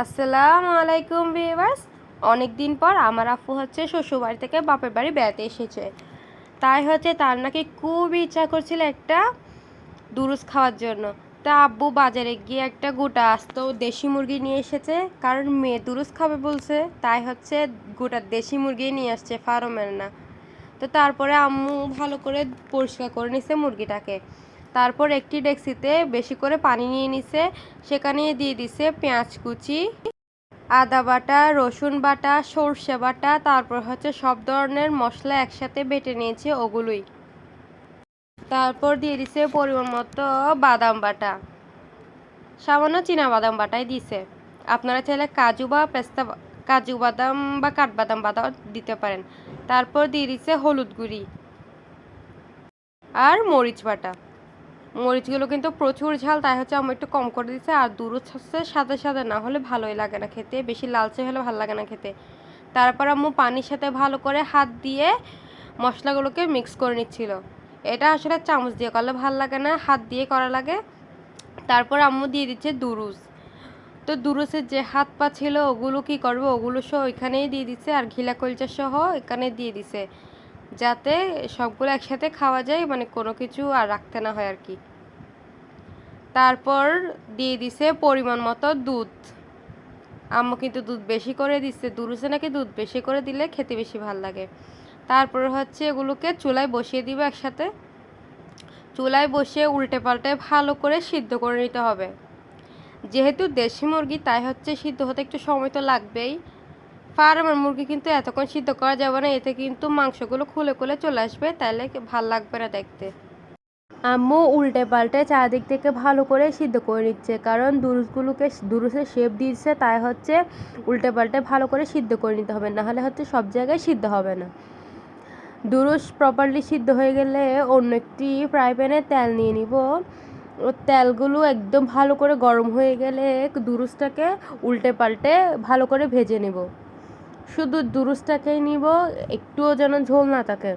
আসসালামু আলাইকুম ভিউয়ার্স। অনেক দিন পর আমার আফু হচ্ছে শ্বশুরবাড়ি থেকে বাপের বাড়ি বেড়াতে এসেছে। তাই হচ্ছে তার নাকি খুব ইচ্ছা করছিল একটা দুরুস খাওয়ার জন্য। তা আব্বু বাজারে গিয়ে একটা গোটা আস্ত দেশি মুরগি নিয়ে এসেছে, কারণ মেয়ে দুরুস খাবে বলছে, তাই হচ্ছে গোটা দেশি মুরগি নিয়ে আসছে ফার্মের না। তো তারপরে আম্মু ভালো করে পরিষ্কার করে নিছে মুরগিটাকে। তারপর একটি ডেক্সিতে বেশি করে পানি নিয়ে নিছে সেখানে দিয়ে দিছে পেঁয়াজ কুচি, আদা বাটা, রসুন বাটা, সর্ষে বাটা, তারপর হচ্ছে সব ধরনের মশলা একসাথে বেটে নিয়েছে ওগুলোই। তারপর দিয়ে দিছে পরিমাণ মতো বাদাম বাটা। সামান্য চীনা বাদাম বাটাই দিছে। আপনারা চাইলে কাজু বা পেস্তা কাজু বাদাম বা কাঠবাদাম বাদাম দিতে পারেন। তারপর দিয়ে দিছে হলুদ গুঁড়ি আর মরিচ বাটা। মরিচগুলো কিন্তু প্রচুর ঝাল, তাই হচ্ছে আমি একটু কম করে দিচ্ছে আর দুরুচ হচ্ছে সাথে সাথে না হলে ভালোই লাগে না খেতে। বেশি লালচে হলে ভালো লাগে না খেতে। তারপর আম্মু পানির সাথে ভালো করে হাত দিয়ে মশলাগুলোকে মিক্স করে নিচ্ছিল। এটা আসলে চামচ দিয়ে করলে ভালো লাগে না, হাত দিয়ে করা লাগে। তারপর আম্মু দিয়ে দিচ্ছে দুরুস তো দুরুসের যে হাত পা ছিল, ওগুলো কি করবে? ওগুলো সহ ওইখানেই দিয়ে দিচ্ছে। আর ঘিলা কলচা সহ এখানে দিয়ে দিছে। যাতে সবগুলো একসাথে খাওয়া যায় মানে কোনো কিছু আর রাখতে না হয় আর কি। তারপর দিয়ে দিছে পরিমাণ মতো দুধ। আম্মু কিন্তু দুধ বেশি করে দিচ্ছে। দুরুসে নাকি দুধ বেশি করে দিলে খেতে বেশি ভালো লাগে। তারপর হচ্ছে এগুলোকে চুলায় বসিয়ে দিবে একসাথে। চুলায় বসিয়ে উল্টে পাল্টে ভালো করে সিদ্ধ করে নিতে হবে। যেহেতু দেশি মুরগি, তাই হচ্ছে সিদ্ধ হতে একটু সময় তো লাগবেই। ফার্মের মুরগি কিন্তু এতক্ষণ সিদ্ধ করা যাবে না, এতে কিন্তু মাংসগুলো খুলে খুলে চলে আসবে তাহলে ভালো লাগবে না দেখতে। আম্মু উল্টে পাল্টে চারদিক থেকে ভালো করে সিদ্ধ করে নিচ্ছে। কারণ দুরুসগুলোকে দুরুসের শেপ দিচ্ছে তাই হচ্ছে উল্টে পাল্টে ভালো করে সিদ্ধ করে নিতে হবে। নাহলে হচ্ছে সব জায়গায় সিদ্ধ হবে না। দুরুস প্রপারলি সিদ্ধ হয়ে গেলে অন্য একটি ফ্রাই প্যানে তেল নিয়ে নিব। তেলগুলো একদম ভালো করে গরম হয়ে গেলে দুরুসটাকে উল্টে পাল্টে ভালো করে ভেজে নেব। শুধু দুরুসটাকেই নিব, একটুও যেন ঝোল না থাকে।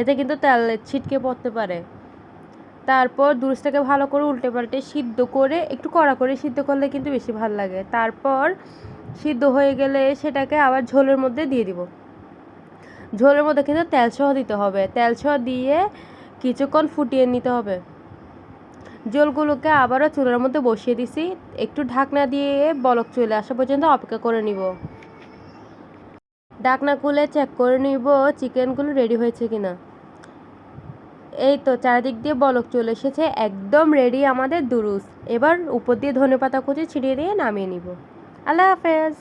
এতে কিন্তু তেল ছিটকে পড়তে পারে। তারপর দুরুসটাকে ভালো করে উল্টে পাল্টে সিদ্ধ করে, একটু কড়া করে সিদ্ধ করলে কিন্তু বেশি ভালো লাগে। তারপর সিদ্ধ হয়ে গেলে সেটাকে আবার ঝোলের মধ্যে দিয়ে দিব। ঝোলের মধ্যে কিন্তু তেল সহ দিতে হবে। তেল সহ দিয়ে কিছুক্ষণ ফুটিয়ে নিতে হবে। জলগুলোকে আবারও চুলার মধ্যে বসিয়ে দিছি। একটু ঢাকনা দিয়ে বলক চলে আসা পর্যন্ত অপেক্ষা করে নিব। ঢাকনা খুলে চেক করে নিব চিকেনগুলো রেডি হয়েছে কিনা। এই তো চারিদিক দিয়ে বলক চলে এসেছে, একদম রেডি আমাদের দুরুস। এবার উপর দিয়ে ধনে পাতা কুচি ছিঁড়িয়ে দিয়ে নামিয়ে নিব। আল্লাহ হাফেজ।